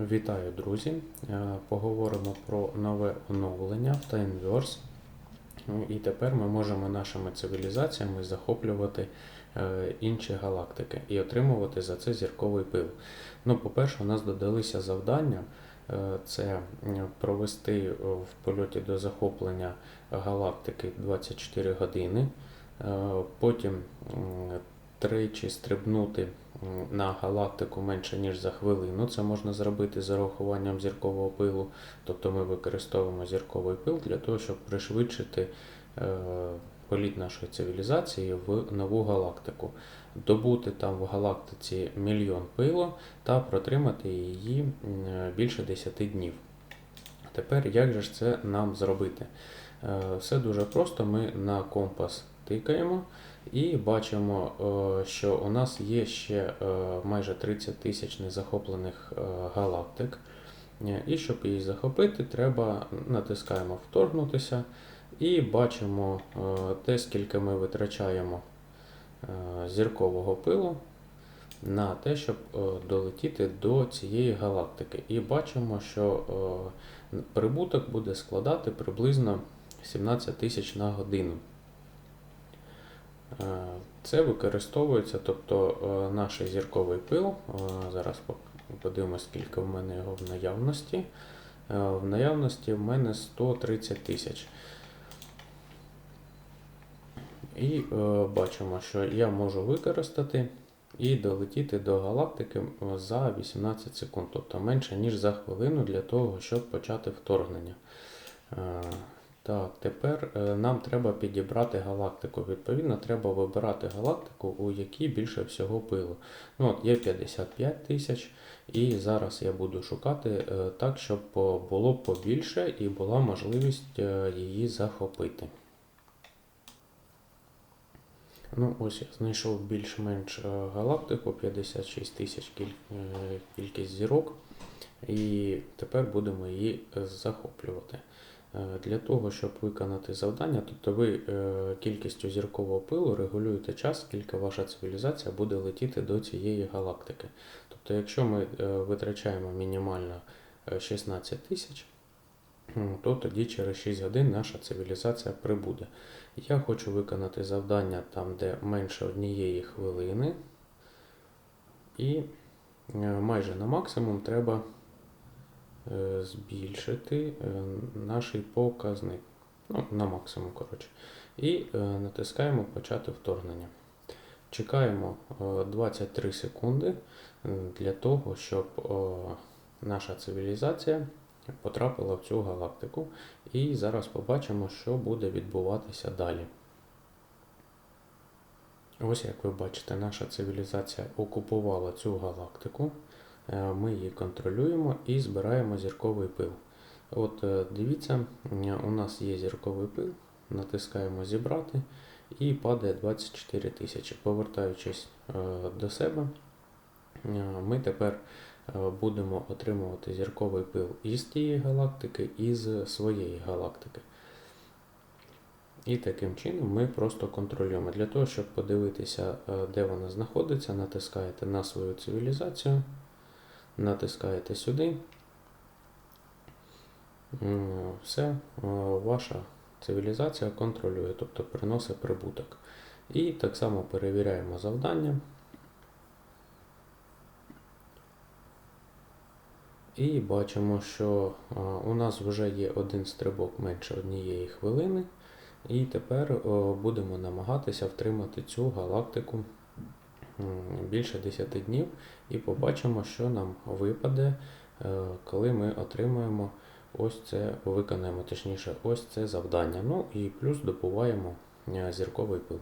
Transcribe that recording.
Вітаю, друзі! Е, Поговоримо про нове оновлення в Timeverse. Ну, І тепер ми можемо нашими цивілізаціями захоплювати е, інші галактики і отримувати за це зірковий пил. Ну, по-перше, у нас додалися завдання. Е, Це провести в польоті до захоплення галактики 24 години. Потім тричі стрибнути на галактику менше ніж за хвилину. Це можна зробити з урахуванням зіркового пилу. Тобто ми використовуємо зірковий пил для того, щоб пришвидшити е, політ нашої цивілізації в нову галактику, добути там в галактиці мільйон пилу та протримати її більше 10 днів. Тепер як же ж це нам зробити? Е, Все дуже просто. Ми на компас тикаємо і бачимо, е, що у нас є ще е, майже 30 тисяч незахоплених е, галактик. І щоб її захопити, треба натискаємо вторгнутися і бачимо те, скільки ми витрачаємо зіркового пилу на те, щоб долетіти до цієї галактики. І бачимо, що прибуток буде складати приблизно 17 тисяч на годину. Е, Це використовується, тобто е, наш зірковий пил. е, Зараз подивимось, скільки в мене його в наявності. В наявності в мене 130 тисяч. І бачимо, що я можу використати і долетіти до галактики за 18 секунд, тобто менше, ніж за хвилину для того, щоб почати вторгнення. Так, тепер е, нам треба підібрати галактику. Відповідно, треба вибирати галактику, у якій більше всього пилу. Ну, от Є 55 тисяч, і зараз я буду шукати е, так, щоб було побільше і була можливість е, її захопити. Ну, ось я знайшов більш-менш галактику, 56 тисяч кіль- кількість зірок, і тепер будемо її захоплювати. Е, Для того, щоб виконати завдання, тобто ви е, кількістю зіркового пилу регулюєте час, скільки ваша цивілізація буде летіти до цієї галактики. Тобто, якщо ми е, витрачаємо мінімально е, 16 тисяч, то тоді через 6 годин наша цивілізація прибуде. Я хочу виконати завдання там, де менше однієї хвилини. І майже на максимум треба збільшити е, наш показник. Ну, на максимум, коротше. І е, натискаємо почати вторгнення. Чекаємо е, 23 секунди е, для того, щоб е, наша цивілізація потрапила в цю галактику. І зараз побачимо, що буде відбуватися далі. Ось як ви бачите, наша цивілізація окупувала цю галактику. Е, Ми її контролюємо і збираємо зірковий пил. От е, дивіться, у нас є зірковий пил, натискаємо зібрати і падає 24 тисячі. Повертаючись е, до себе, ми тепер будемо отримувати зірковий пил із тієї галактики, і з своєї галактики. І таким чином ми просто контролюємо. Для того, щоб подивитися, де вона знаходиться, натискаєте на свою цивілізацію, натискаєте сюди. Все, е, ваша цивілізація контролює, тобто приносить прибуток. І так само перевіряємо завдання. І бачимо, що е, у нас вже є один стрибок менше однієї хвилини. І тепер е, будемо намагатися втримати цю галактику більше 10 днів і побачимо, що нам випаде, е, коли ми отримаємо ось це, виконаємо точніше ось це завдання. Ну і плюс добуваємо е, зірковий пил.